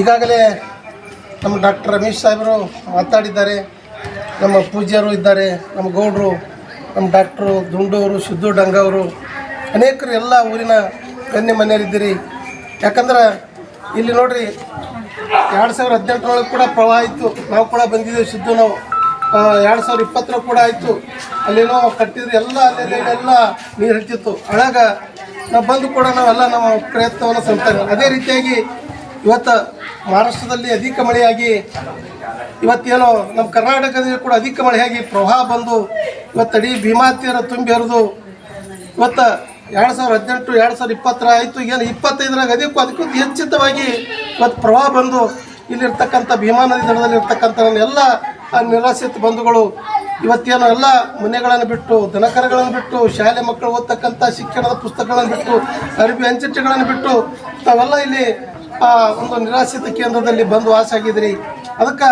ಈಗಾಗಲೇ ನಮ್ಮ ಡಾಕ್ಟರ್ ರಮೇಶ್ ಸಾಹೇಬರು ಮಾತಾಡಿದ್ದಾರೆ, ನಮ್ಮ ಪೂಜ್ಯರು ಇದ್ದಾರೆ, ನಮ್ಮ ಗೌಡರು, ನಮ್ಮ ಡಾಕ್ಟ್ರು ದುಂಡವರು ಸಿದ್ದು ಡಂಗವರು, ಅನೇಕರು ಎಲ್ಲ ಊರಿನ ಕನ್ನಿ ಮನೆಯಲ್ಲಿದ್ದೀರಿ. ಯಾಕಂದ್ರೆ ಇಲ್ಲಿ ನೋಡ್ರಿ, ಎರಡು ಸಾವಿರ ಹದಿನೆಂಟರೊಳಗೆ ಕೂಡ ಪ್ರವಾಹ ಇತ್ತು. ನಾವು ಕೂಡ ಬಂದಿದ್ದೇವೆ ಸಿದ್ದು ನಾವು. ಎರಡು ಸಾವಿರ ಇಪ್ಪತ್ತರ ಕೂಡ ಆಯಿತು. ಅಲ್ಲೇನೋ ಕಟ್ಟಿದ್ರೆ, ಎಲ್ಲ ಅಲ್ಲೆಲ್ಲ ನೀರು ಹರಿತಿತ್ತು. ಆಗ ನಾವು ಬಂದು ಕೂಡ ನಾವೆಲ್ಲ ನಮ್ಮ ಪ್ರಯತ್ನವನ್ನು ಸಲ್ತಾ ಅದೇ ರೀತಿಯಾಗಿ ಇವತ್ತು ಮಹಾರಾಷ್ಟ್ರದಲ್ಲಿ ಅಧಿಕ ಮಳೆಯಾಗಿ ಇವತ್ತೇನೋ ನಮ್ಮ ಕರ್ನಾಟಕದಲ್ಲಿ ಕೂಡ ಅಧಿಕ ಮಳೆಯಾಗಿ ಪ್ರವಾಹ ಬಂದು ಇವತ್ತು ಅಡಿ ಭೀಮಾ ತೀರ ತುಂಬಿ ಹರಿದು ಇವತ್ತು ಎರಡು ಸಾವಿರದ ಹದಿನೆಂಟು, ಎರಡು ಸಾವಿರದ ಇಪ್ಪತ್ತರ ಆಯಿತು. ಏನು ಇಪ್ಪತ್ತೈದರಾಗ ಅದಕ್ಕೂ ಅದಕ್ಕೂ ಹೆಚ್ಚಿತವಾಗಿ ಇವತ್ತು ಪ್ರವಾಹ ಬಂದು ಇಲ್ಲಿರ್ತಕ್ಕಂಥ ಭೀಮಾ ನದಿ ದಡದಲ್ಲಿರ್ತಕ್ಕಂಥ ಎಲ್ಲ ಆ ನಿರಾಶ್ರಿತ ಬಂಧುಗಳು ಇವತ್ತೇನು ಎಲ್ಲ ಮನೆಗಳನ್ನು ಬಿಟ್ಟು, ದನಕರಗಳನ್ನು ಬಿಟ್ಟು, ಶಾಲೆ ಮಕ್ಕಳು ಓದ್ತಕ್ಕಂಥ ಶಿಕ್ಷಣದ ಪುಸ್ತಕಗಳನ್ನು ಬಿಟ್ಟು ಅರಿವಿ ಅಂಚೆಗಳನ್ನು ಬಿಟ್ಟು ತಾವೆಲ್ಲ ಇಲ್ಲಿ ಆ, ಒಂದು ನಿರಾಶ್ರಿತ ಕೇಂದ್ರದಲ್ಲಿ ಬಂದು ವಾಸ ಆಗಿದ್ರಿ ಅದಕ್ಕೆ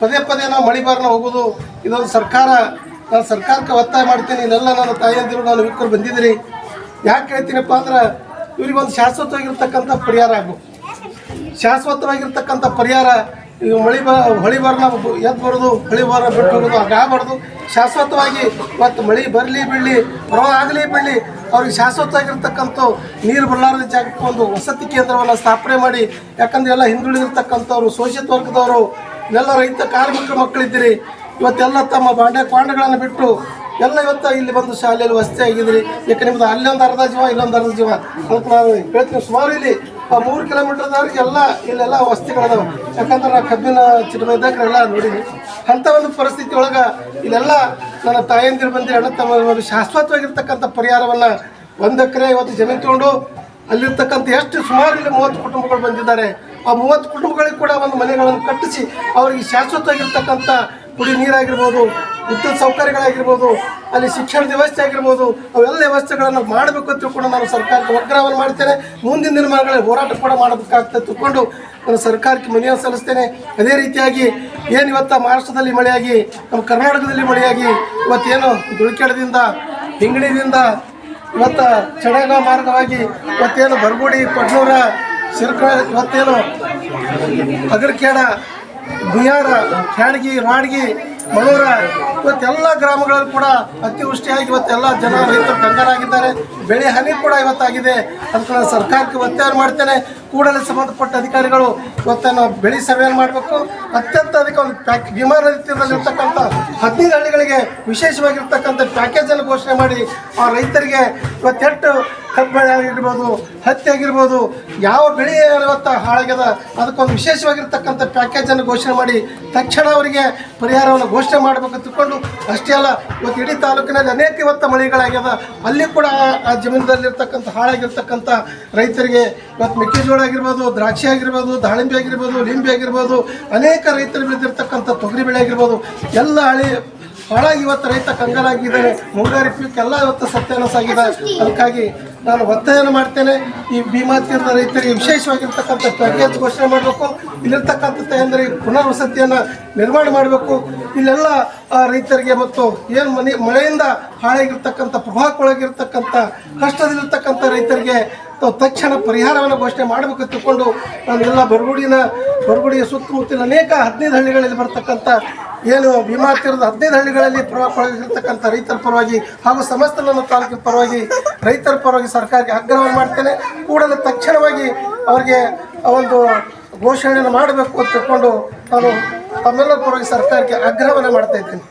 ಪದೇ ಪದೇ ನಾವು ಮಳೆ ಬಾರನ ಹೋಗೋದು, ಇದೊಂದು ಸರ್ಕಾರ, ನಾನು ಸರ್ಕಾರಕ್ಕೆ ಒತ್ತಾಯ ಮಾಡ್ತೀನಿ, ಇಲ್ಲೆಲ್ಲ ನನ್ನ ತಾಯಿಯಂದಿರು ನಾನು ಯುವಕರು ಬಂದಿದ್ರಿ ಯಾಕೆ ಹೇಳ್ತೀನಪ್ಪ ಅಂದ್ರೆ ಇವ್ರಿಗೊಂದು ಶಾಶ್ವತವಾಗಿರ್ತಕ್ಕಂಥ ಪರಿಹಾರ ಆಗಬೇಕು. ಶಾಶ್ವತವಾಗಿರ್ತಕ್ಕಂಥ ಪರಿಹಾರ ಈಗ ಮಳೆ ಬ ಹೊಳಿ ಬರನ ಎದ್ದು ಬರೋದು ಹೊಳಿ ಬರ ಬಿಟ್ಟು ಹೋಗೋದು ಆಗಬಾರ್ದು. ಶಾಶ್ವತವಾಗಿ ಮತ್ತು ಮಳೆ ಬರಲಿ ಬೀಳಲಿ ಪ್ರವಾಹ ಆಗಲಿ ಬೀಳಲಿ ಅವ್ರಿಗೆ ಶಾಶ್ವತವಾಗಿರ್ತಕ್ಕಂಥ ನೀರು ಬರಲಾರದ ಜಾಗಕ್ಕೆ ಒಂದು ವಸತಿ ಕೇಂದ್ರವನ್ನು ಸ್ಥಾಪನೆ ಮಾಡಿ, ಯಾಕಂದ್ರೆ ಎಲ್ಲ ಹಿಂದುಳಿದಿರ್ತಕ್ಕಂಥವ್ರು ಶೋಷಿತ ವರ್ಗದವರು, ಎಲ್ಲ ರೈತ ಕಾರ್ಮಿಕರ ಮಕ್ಕಳಿದ್ದೀರಿ. ಇವತ್ತೆಲ್ಲ ತಮ್ಮ ಬಾಂಡೆ ಕ್ವಾಂಡಗಳನ್ನು ಬಿಟ್ಟು ಎಲ್ಲ ಇವತ್ತು ಇಲ್ಲಿ ಬಂದು ಶಾಲೆಯಲ್ಲಿ ವಸತಿ ಆಗಿದ್ರಿ ಯಾಕೆ ನಿಮ್ದು ಅಲ್ಲೊಂದು ಅರ್ಧ ಜೀವ ಇಲ್ಲೊಂದು ಅರ್ಧ ಜೀವ? ಅಂತ ನಾನು ಹೇಳ್ತೀನಿ, ಸುಮಾರು ಇಲ್ಲಿ ಮೂರು ಕಿಲೋಮೀಟರ್ದವ್ರಿಗೆ ಎಲ್ಲ ಇಲ್ಲೆಲ್ಲ ವಸತಿಗಳದಾವೆ. ಯಾಕಂದ್ರೆ ನಾವು ಕಬ್ಬಿನ ಚಿಟಮೈದಾಗ ಎಲ್ಲ ನೋಡಿದ್ವಿ ಅಂಥ ಒಂದು ಪರಿಸ್ಥಿತಿ ಒಳಗೆ ಇಲ್ಲೆಲ್ಲ ನನ್ನ ತಾಯಂದಿರು ಬಂದು ಅಣ್ಣ ತಮ್ಮ ಶಾಶ್ವತವಾಗಿರ್ತಕ್ಕಂಥ ಪರಿಹಾರವನ್ನು ಒಂದು ಎಕರೆ ಇವತ್ತು ಜಮೀನು ತಗೊಂಡು ಅಲ್ಲಿರ್ತಕ್ಕಂಥ ಎಷ್ಟು ಸುಮಾರು ಇಲ್ಲಿ ಮೂವತ್ತು ಕುಟುಂಬಗಳು ಬಂದಿದ್ದಾರೆ. ಆ ಮೂವತ್ತು ಕುಟುಂಬಗಳಿಗೆ ಕೂಡ ಒಂದು ಮನೆಗಳನ್ನು ಕಟ್ಟಿಸಿ ಅವರಿಗೆ ಶಾಶ್ವತವಾಗಿರ್ತಕ್ಕಂಥ ಕುಡಿ ನೀರಾಗಿರ್ಬೋದು, ವಿದ್ಯುತ್ ಸೌಕರ್ಯಗಳಾಗಿರ್ಬೋದು, ಅಲ್ಲಿ ಶಿಕ್ಷಣದ ವ್ಯವಸ್ಥೆ ಆಗಿರ್ಬೋದು, ಅವೆಲ್ಲ ವ್ಯವಸ್ಥೆಗಳನ್ನು ಮಾಡಬೇಕು ಅಂತ ಕೂಡ ನಾನು ಸರ್ಕಾರಕ್ಕೆ ಒಗ್ಗರವನ್ನು ಮಾಡ್ತೇನೆ. ಮುಂದಿನ ದಿನಮಾನಗಳಲ್ಲಿ ಹೋರಾಟ ಕೂಡ ಮಾಡಬೇಕಾಗ್ತದೆ ತಿಳ್ಕೊಂಡು ನಾನು ಸರ್ಕಾರಕ್ಕೆ ಮನೆಯನ್ನು ಸಲ್ಲಿಸ್ತೇನೆ. ಅದೇ ರೀತಿಯಾಗಿ ಏನು ಇವತ್ತು ಮಹಾರಾಷ್ಟ್ರದಲ್ಲಿ ಮಳೆಯಾಗಿ, ನಮ್ಮ ಕರ್ನಾಟಕದಲ್ಲಿ ಮಳೆಯಾಗಿ, ಇವತ್ತೇನು ದುಳ್ಕೆಡದಿಂದ ಹಿಂಗಣಿದಿಂದ ಇವತ್ತು ಚಡಗ ಮಾರ್ಗವಾಗಿ, ಇವತ್ತೇನು ಬರಗುಡಿ, ಕೊಡ್ನೂರ ಶಿರ್ಕ ಇವತ್ತೇನು ಅಗರ್ಕೇಡ ಗುಯಾರ ಖ್ಯಾಡ್ಗಿ ರಾಡ್ಗಿ ಮಳೂರ, ಇವತ್ತೆಲ್ಲ ಗ್ರಾಮಗಳಲ್ಲಿ ಕೂಡ ಅತಿವೃಷ್ಟಿಯಾಗಿ ಇವತ್ತೆಲ್ಲ ಜನ ರೈತರು ಕಂಗಾಲಾಗಿದ್ದಾರೆ. ಬೆಳೆ ಹಾನಿ ಕೂಡ ಇವತ್ತಾಗಿದೆ. ಅದಕ್ಕೆ ಸರ್ಕಾರಕ್ಕೆ ಒತ್ತಾಯ ಮಾಡ್ತೇನೆ. ಕೂಡಲೇ ಸಂಬಂಧಪಟ್ಟ ಅಧಿಕಾರಿಗಳು ಇವತ್ತನ್ನು ಬೆಳೆ ಸರ್ವೆಯನ್ನು ಮಾಡಬೇಕು. ಅತ್ಯಂತ ಅದಕ್ಕೆ ಒಂದು ಪ್ಯಾಕ್ ವಿಮಾನ ರೀತಿಯಲ್ಲಿರ್ತಕ್ಕಂಥ ಹದಿನೈದು ಹಳ್ಳಿಗಳಿಗೆ ವಿಶೇಷವಾಗಿರ್ತಕ್ಕಂಥ ಪ್ಯಾಕೇಜನ್ನು ಘೋಷಣೆ ಮಾಡಿ ಆ ರೈತರಿಗೆ ಇವತ್ತೆಟ್ಟು ಕಬ್ಬಳೆ ಬೆಳೆ ಆಗಿರ್ಬೋದು, ಹತ್ತಿ ಆಗಿರ್ಬೋದು, ಯಾವ ಬೆಳೆ ಇವತ್ತು ಹಾಳಾಗ್ಯದ, ಅದಕ್ಕೊಂದು ವಿಶೇಷವಾಗಿರ್ತಕ್ಕಂಥ ಪ್ಯಾಕೇಜನ್ನು ಘೋಷಣೆ ಮಾಡಿ ತಕ್ಷಣ ಅವರಿಗೆ ಪರಿಹಾರವನ್ನು ಘೋಷಣೆ ಮಾಡಬೇಕು ತಿಳ್ಕೊಂಡು ಅಷ್ಟೇ ಅಲ್ಲ, ಇವತ್ತು ಇಡೀ ತಾಲೂಕಿನಲ್ಲಿ ಅನೇಕ ಇವತ್ತು ಮಳೆಗಳಾಗ್ಯದ ಅಲ್ಲಿ ಕೂಡ ಜಮೀನದಲ್ಲಿರ್ತಕ್ಕಂಥ ಹಾಳಾಗಿರ್ತಕ್ಕಂಥ ರೈತರಿಗೆ ಇವತ್ತು ಮೆಕ್ಕೆಜೋಳ ಆಗಿರ್ಬೋದು, ದ್ರಾಕ್ಷಿ ಆಗಿರ್ಬೋದು, ದಾಳಿಂಬೆ ಆಗಿರ್ಬೋದು, ಲಿಂಬೆ ಆಗಿರ್ಬೋದು, ಅನೇಕ ರೈತರು ಬೆಳೆದಿರ್ತಕ್ಕಂಥ ತೊಗರಿ ಬೆಳೆ ಆಗಿರ್ಬೋದು, ಎಲ್ಲ ಹಳಿ ಹಾಳಾಗಿ ಇವತ್ತು ರೈತ ಕಂಗಾಲಾಗಿದ್ದಾರೆ ಮುಂಗಾರಿ ಎಲ್ಲ ಇವತ್ತು ಸತ್ಯಾನಾಶ ಆಗಿದೆ. ಅದಕ್ಕಾಗಿ ನಾನು ಒತ್ತಾಯನ ಮಾಡ್ತೇನೆ. ಈ ಭೀಮಾ ತೀರದ ರೈತರಿಗೆ ವಿಶೇಷವಾಗಿರ್ತಕ್ಕಂಥ ಪ್ಯಾಕೇಜ್ ಘೋಷಣೆ ಮಾಡಬೇಕು. ಇಲ್ಲಿರ್ತಕ್ಕಂಥ ಅಂದರೆ ಪುನರ್ವಸತಿಯನ್ನು ನಿರ್ಮಾಣ ಮಾಡಬೇಕು. ಇಲ್ಲೆಲ್ಲ ರೈತರಿಗೆ ಮತ್ತು ಏನು ಮನೆ, ಮಳೆಯಿಂದ ಹಾಳಾಗಿರ್ತಕ್ಕಂಥ ಪ್ರಭಾವಕ್ಕೊಳಗಿರ್ತಕ್ಕಂಥ ಕಷ್ಟದಲ್ಲಿರ್ತಕ್ಕಂಥ ರೈತರಿಗೆ ತಕ್ಷಣ ಪರಿಹಾರವನ್ನು ಘೋಷಣೆ ಮಾಡಬೇಕು ತಿಳ್ಕೊಂಡು ನಾನು ಎಲ್ಲ ಬರಗುಡಿನ, ಬರಗುಡಿಯ ಸುತ್ತಮುತ್ತಲಿನ ಅನೇಕ ಹದಿನೈದು ಹಳ್ಳಿಗಳಲ್ಲಿ ಬರ್ತಕ್ಕಂಥ, ಏನು ಭೀಮಾ ತೀರದ ಹದಿನೈದು ಹಳ್ಳಿಗಳಲ್ಲಿ ಪ್ರಭಾವಕ್ಕೊಳಗಿರ್ತಕ್ಕಂಥ ರೈತರ ಪರವಾಗಿ ಹಾಗೂ ಸಮಸ್ತ ನನ್ನ ತಾಲೂಕಿನ ಪರವಾಗಿ ರೈತರ ಪರವಾಗಿ ಸರ್ಕಾರಕ್ಕೆ ಆಗ್ರಹ ಮಾಡ್ತೇನೆ. ಕೂಡಲೇ ತಕ್ಷಣವಾಗಿ ಅವರಿಗೆ ಒಂದು ಘೋಷಣೆಯನ್ನು ಮಾಡಬೇಕು ಅಂತ ತಿಳ್ಕೊಂಡು ನಾನು ತಮ್ಮೆಲ್ಲರ ಪರವಾಗಿ ಸರ್ಕಾರಕ್ಕೆ ಆಗ್ರಹವನ್ನು ಮಾಡ್ತಾ ಇದ್ದೇನೆ.